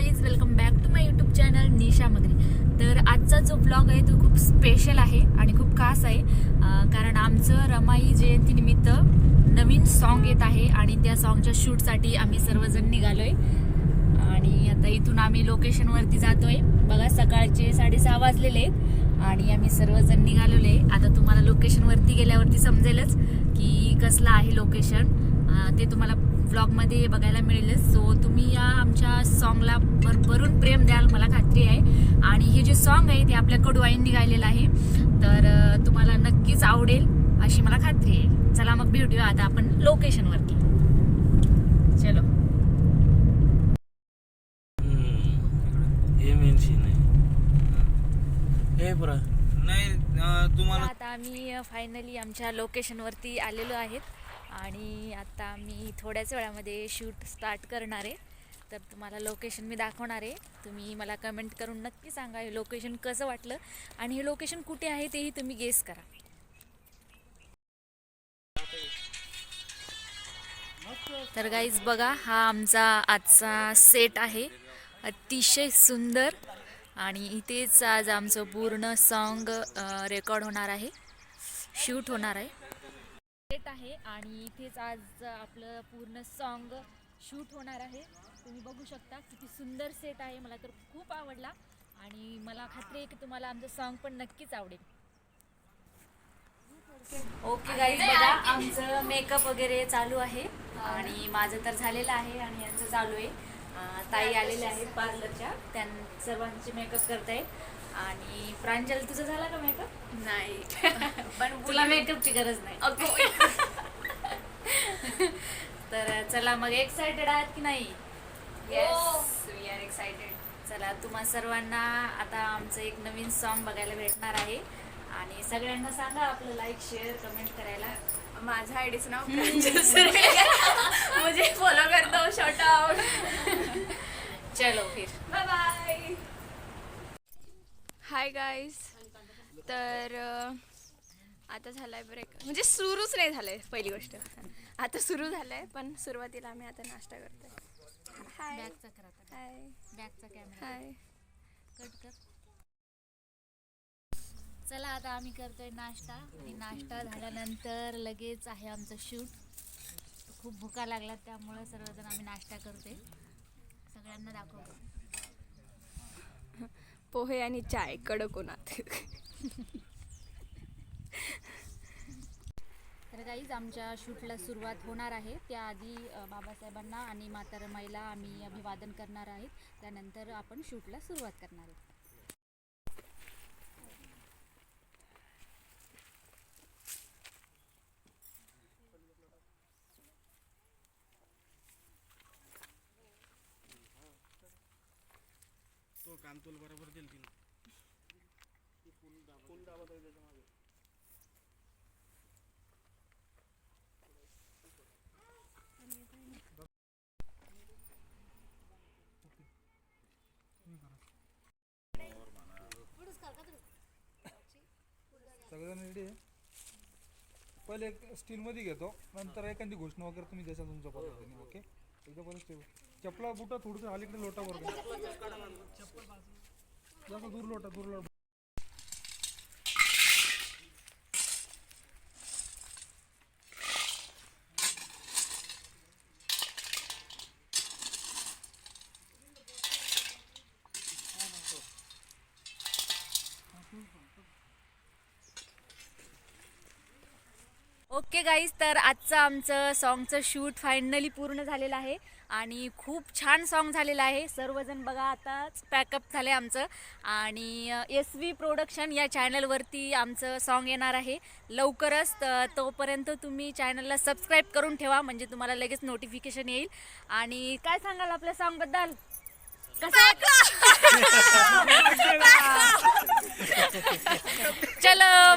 Guys welcome back to my YouTube channel Nisha Magari तर आजचा जो ब्लॉग आहे तो खूप स्पेशल आहे आणि खूप खास आहे. कारण आमचं रमाई जयंतीनिमित्त नवीन सॉन्ग येत आहे आणि त्या सॉन्गच्या शूटसाठी आम्ही सर्वजण निघालो आहे आणि आता इथून आम्ही लोकेशनवरती जातो आहे बघा सकाळचे साडेसहा वाजलेले आहेत आणि आम्ही सर्वजण निघालेलो आहे आता तुम्हाला लोकेशनवरती गेल्यावरती समजेलच की कसलं आहे लोकेशन ते तुम्हाला ब्लॉगमध्ये बघायला मिळेलच. सो तुम्ही या आमच्या सॉन्गला भरभरून प्रेम द्याल मला खात्री आहे. आणि हे जे सॉन्ग आहे ते आपल्या कडूआईंनी गायलेलं आहे. तर तुम्हाला नक्कीच आवडेल अशी मला खात्री आहे. चला मग भेटूया आता आपण लोकेशनवरती चलो. हे मेन सीन आहे. हे बरं नाही तुम्हाला आता आम्ही फायनली आमच्या लोकेशनवरती आलेलो आहेत. आणि आता मी थोड्याच वेळामध्ये शूट स्टार्ट करणार आहे. तर तुम्हाला लोकेशन मी दाखवणार आहे. तुम्ही मला कमेंट करून नक्की सांगा हे लोकेशन कसं वाटलं आणि हे लोकेशन कुठे आहे तेही तुम्ही गेस करा. तर गाईज बघा हा आमचा आजचा सेट आहे. अतिशय सुंदर आणि इथेच आज आमचं पूर्ण सॉन्ग रेकॉर्ड होणार आहे. शूट होणार आहे. सेट आहे आणि इथेच आज आपलं पूर्ण सॉन्ग शूट होणार आहे. तुम्ही बघू शकता किती सुंदर सेट आहे. मला तर खूप आवडला आणि मला खात्री आहे की तुम्हाला आमचं सॉन्ग पण नक्कीच आवडेल. ओके गाईज बघा आमचं मेकअप वगैरे चालू आहे आणि माझं तर झालेलं आहे आणि यांचं चालू आहे. ताई आलेल्या आहेत पार्लरच्या त्यां सर्वांचे मेकअप करतायत. आणि प्रांजल तुझं झाला का मेकअप नाही. पण तुला मेकअपची गरज नाही. तर चला मग एक्साइटेड आहात की नाही? येस वी आर एक्साइटेड चला तुम्हा सर्वांना आता आमचं एक नवीन सॉन्ग बघायला भेटणार आहे. आणि सगळ्यांना सांगा आपलं लाईक शेअर कमेंट करायला. माझं आयडीचं नाव मुझे फॉलो कर दो शॉर्ट आउट चलो फिर. बाय बाय हाय गाईज तर आता झालाय ब्रेक म्हणजे सुरूच नाही झालंय पहिली गोष्ट. आता सुरू झालंय पण सुरुवातीला आम्ही आता नाश्ता करतोय. हाय बॅगचा करा आता. हाय बॅगचा कॅमेरा हाय कट कर चला आता आम्ही करतोय नाश्ता. आणि नाश्ता झाल्यानंतर लगेच आहे आमचं शूट खूप भुका लागला त्यामुळे सर्वजण आम्ही नाश्ता करतोय. सगळ्यांना दाखवतो. पोहे आणि चाय कडक उन्हात. तर काहीच आमच्या शूटला सुरुवात होणार आहे. त्याआधी बाबासाहेबांना आणि माता रमाईला आम्ही अभिवादन करणार आहेत. त्यानंतर आपण शूटला सुरुवात करणार आहोत. तो काम बरोबर दिल तिने सगळेजण रेडी आहे? पहिले एक स्टीलमध्ये घेतो नंतर एखादी घोषणा वगैरे तुम्ही द्यायचा तुमच्या पद्धतीने ओके एकदा परत ठेवू चपला बुटा थोडस अलीकडे लोटा बरं जास्त दूर लोटा दूर लोटा. ओके गाईज तर आजचं आमचं सॉन्गचं शूट फायनली पूर्ण झालेलं आहे. आणि खूप छान सॉन्ग झालेलं आहे. सर्वजण बघा आताच पॅकअप झालं आहे आमचं. आणि एस व्ही प्रोडक्शन या चॅनलवरती आमचं सॉन्ग येणार आहे. लवकरच तोपर्यंत तुम्ही चॅनलला सबस्क्राईब करून ठेवा म्हणजे तुम्हाला लगेच नोटिफिकेशन येईल. आणि काय सांगाल आपल्या सॉन्गबद्दल कसं चलो